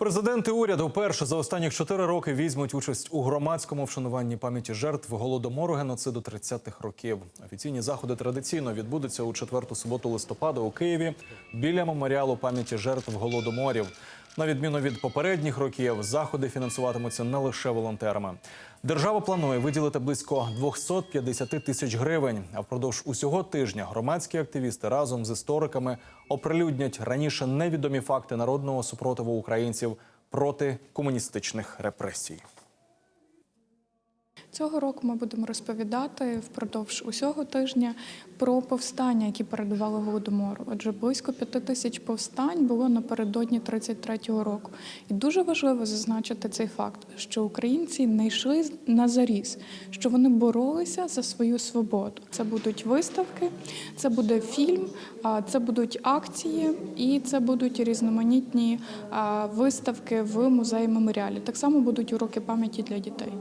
Президенти уряду вперше за останні чотири роки візьмуть участь у громадському вшануванні пам'яті жертв голодомору геноциду 30-х років. Офіційні заходи традиційно відбудуться у четверту суботу листопада у Києві біля меморіалу пам'яті жертв голодоморів. На відміну від попередніх років, заходи фінансуватимуться не лише волонтерами. Держава планує виділити близько 250 тисяч гривень. А впродовж усього тижня громадські активісти разом з істориками оприлюднять раніше невідомі факти народного супротиву українців проти комуністичних репресій. Цього року ми будемо розповідати впродовж усього тижня про повстання, які передували голодомору. Отже, близько п'яти тисяч повстань було напередодні 33-го року. І дуже важливо зазначити цей факт, що українці не йшли на заріз, що вони боролися за свою свободу. Це будуть виставки, це буде фільм, це будуть акції і це будуть різноманітні виставки в музеї меморіалі. Так само будуть уроки пам'яті для дітей.